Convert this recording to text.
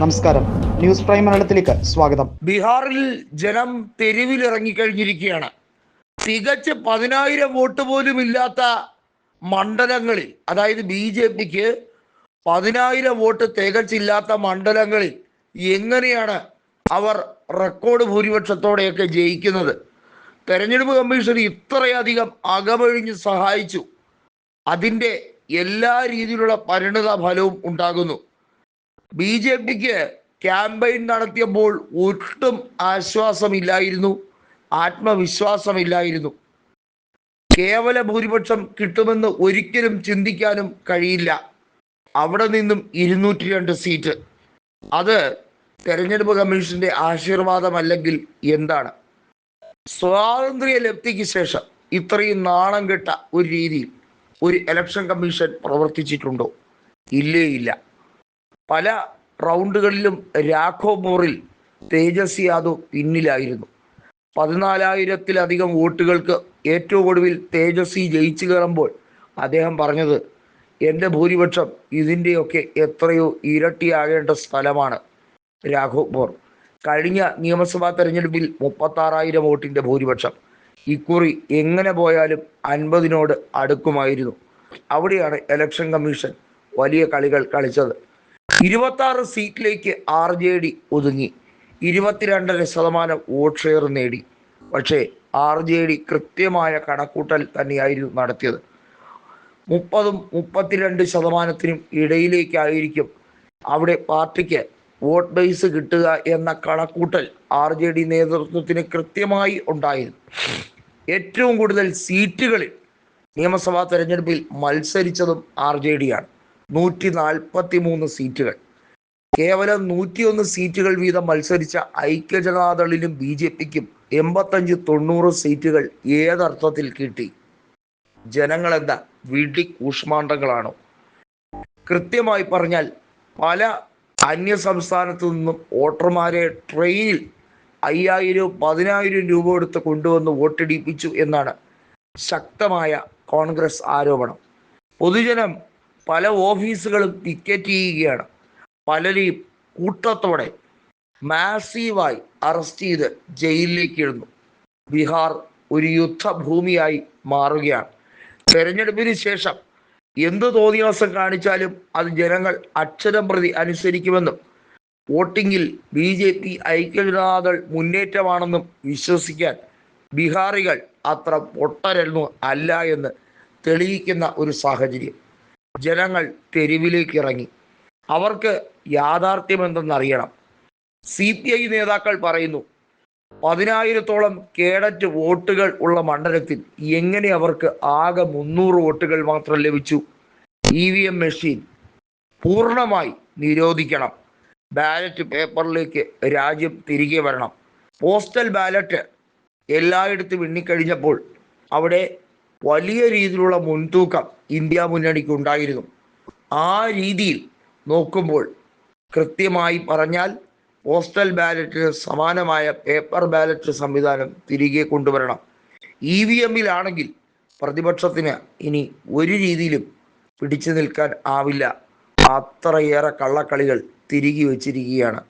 നമസ്കാരം. News prime മലയാളത്തിലേക്ക് സ്വാഗതം. ബീഹാറിൽ ജനം തെരുവിലിറങ്ങിക്കഴിഞ്ഞിരിക്കുകയാണ്. തികച്ച് പതിനായിരം വോട്ട് പോലും ഇല്ലാത്ത മണ്ഡലങ്ങളിൽ അതായത് ബി ജെ പിക്ക് പതിനായിരം വോട്ട് തികച്ചില്ലാത്ത മണ്ഡലങ്ങളിൽ എങ്ങനെയാണ് അവർ റെക്കോർഡ് ഭൂരിപക്ഷത്തോടെയൊക്കെ ജയിക്കുന്നത്? തെരഞ്ഞെടുപ്പ് കമ്മീഷൻ ഇത്രയധികം അകമഴിഞ്ഞ് സഹായിച്ചു. അതിന്റെ എല്ലാ രീതിയിലുള്ള പരിണിത ഫലവും ഉണ്ടാകുന്നു. ബി ജെ പിക്ക് ക്യാമ്പയിൻ നടത്തിയപ്പോൾ ഒട്ടും ആശ്വാസമില്ലായിരുന്നു ആത്മവിശ്വാസമില്ലായിരുന്നു. കേവല ഭൂരിപക്ഷം കിട്ടുമെന്ന് ഒരിക്കലും ചിന്തിക്കാനും കഴിയില്ല. അവിടെ നിന്നും ഇരുന്നൂറ്റി രണ്ട് സീറ്റ്. അത് തെരഞ്ഞെടുപ്പ് കമ്മീഷന്റെ ആശീർവാദമല്ലെങ്കിൽ എന്താണ്? സ്വാതന്ത്ര്യ ലബ്ധിക്ക് ശേഷം ഇത്രയും നാണം കെട്ട ഒരു രീതിയിൽ ഒരു ഇലക്ഷൻ കമ്മീഷൻ പ്രവർത്തിച്ചിട്ടുണ്ടോ? ഇല്ലേ ഇല്ല. പല റൗണ്ടുകളിലും രാഘോ മോറിൽ തേജസ്വി യാദവ് പിന്നിലായിരുന്നു. പതിനാലായിരത്തിലധികം വോട്ടുകൾക്ക് ഏറ്റവും ഒടുവിൽ തേജസ്വി ജയിച്ചു കയറുമ്പോൾ അദ്ദേഹം പറഞ്ഞത് എന്റെ ഭൂരിപക്ഷം ഇതിന്റെയൊക്കെ എത്രയോ ഇരട്ടിയാകേണ്ട സ്ഥലമാണ് രാഘവ്പൂർ കഴിഞ്ഞ നിയമസഭാ തെരഞ്ഞെടുപ്പിൽ മുപ്പത്താറായിരം വോട്ടിന്റെ ഭൂരിപക്ഷം. ഇക്കുറി എങ്ങനെ പോയാലും അൻപതിനോട് അടുക്കുമായിരുന്നു. അവിടെയാണ് ഇലക്ഷൻ കമ്മീഷൻ വലിയ കളികൾ കളിച്ചത്. ഇരുപത്താറ് സീറ്റിലേക്ക് ആർ ജെ ഡി ഒതുങ്ങി. ഇരുപത്തിരണ്ടര ശതമാനം വോട്ട് ഷെയർ നേടി. പക്ഷേ ആർ ജെ ഡി കൃത്യമായ കണക്കൂട്ടൽ തന്നെയായിരുന്നു നടത്തിയത്. മുപ്പതും മുപ്പത്തിരണ്ട് ശതമാനത്തിനും ഇടയിലേക്കായിരിക്കും അവിടെ പാർട്ടിക്ക് വോട്ട് ബേസ് കിട്ടുക എന്ന കണക്കൂട്ടൽ ആർ ജെ ഡി നേതൃത്വത്തിന് കൃത്യമായി ഉണ്ടായിരുന്നു. ഏറ്റവും കൂടുതൽ സീറ്റുകളിൽ നിയമസഭാ തെരഞ്ഞെടുപ്പിൽ മത്സരിച്ചതും ആർ ജെ ഡി ആണ് നൂറ്റി നാൽപ്പത്തി മൂന്ന് സീറ്റുകൾ. കേവലം നൂറ്റിയൊന്ന് സീറ്റുകൾ വീതം മത്സരിച്ച ഐക്യജനതാദളിലും ബി ജെ പിക്കും എൺപത്തഞ്ച് തൊണ്ണൂറ് സീറ്റുകൾ ഏതർത്ഥത്തിൽ കിട്ടി? ജനങ്ങളെന്താ വിഡി കൂഷ്മാണ്ഡങ്ങളാണോ കൃത്യമായി പറഞ്ഞാൽ പല അന്യ സംസ്ഥാനത്തു നിന്നും വോട്ടർമാരെ ട്രെയിനിൽ അയ്യായിരവും പതിനായിരം രൂപ കൊടുത്ത് കൊണ്ടുവന്ന് വോട്ടിടിപ്പിച്ചു എന്നാണ് ശക്തമായ കോൺഗ്രസ് ആരോപണം. പൊതുജനം പല ഓഫീസുകളും പിക്കറ്റ് ചെയ്യുകയാണ്. പലരെയും കൂട്ടത്തോടെ മാസീവായി അറസ്റ്റ് ചെയ്ത് ജയിലിലേക്ക് ഇടുന്നു. ബീഹാർ ഒരു യുദ്ധഭൂമിയായി മാറുകയാണ്. തെരഞ്ഞെടുപ്പിന് ശേഷം എന്ത് തോന്നിയാസം കാണിച്ചാലും അത് ജനങ്ങൾ അക്ഷരം പ്രതി അനുസരിക്കുമെന്നും വോട്ടിങ്ങിൽ ബി ജെ പി ഐക്യജനതാദൾ മുന്നേറ്റമാണെന്നും വിശ്വസിക്കാൻ ബീഹാറികൾ അത്ര പൊട്ടരൊന്നും അല്ല എന്ന് തെളിയിക്കുന്ന ഒരു സാഹചര്യം. ജനങ്ങൾ തെരുവിലേക്ക് ഇറങ്ങി. അവർക്ക് യാഥാർത്ഥ്യം എന്തെന്നറിയണം സി പി ഐ നേതാക്കൾ പറയുന്നു പതിനായിരത്തോളം കേഡറ്റ് വോട്ടുകൾ ഉള്ള മണ്ഡലത്തിൽ എങ്ങനെ അവർക്ക് ആകെ മുന്നൂറ് വോട്ടുകൾ മാത്രം ലഭിച്ചു? ഇ വി എം മെഷീൻ പൂർണമായി നിരോധിക്കണം. ബാലറ്റ് പേപ്പറിലേക്ക് രാജ്യം തിരികെ വരണം. പോസ്റ്റൽ ബാലറ്റ് എല്ലായിടത്തും എണ്ണിക്കഴിഞ്ഞപ്പോൾ അവിടെ വലിയ രീതിയിലുള്ള മുൻതൂക്കം ഇന്ത്യ മുന്നണിക്ക് ഉണ്ടായിരുന്നു. ആ രീതിയിൽ നോക്കുമ്പോൾ കൃത്യമായി പറഞ്ഞാൽ പോസ്റ്റൽ ബാലറ്റിന് സമാനമായ പേപ്പർ ബാലറ്റ് സംവിധാനം തിരികെ കൊണ്ടുവരണം. ഇ വി എമ്മിലാണെങ്കിൽ പ്രതിപക്ഷത്തിന് ഇനി ഒരു രീതിയിലും പിടിച്ചു നിൽക്കാൻ ആവില്ല. അത്രയേറെ കള്ളക്കളികൾ തിരികെ വച്ചിരിക്കുകയാണ്.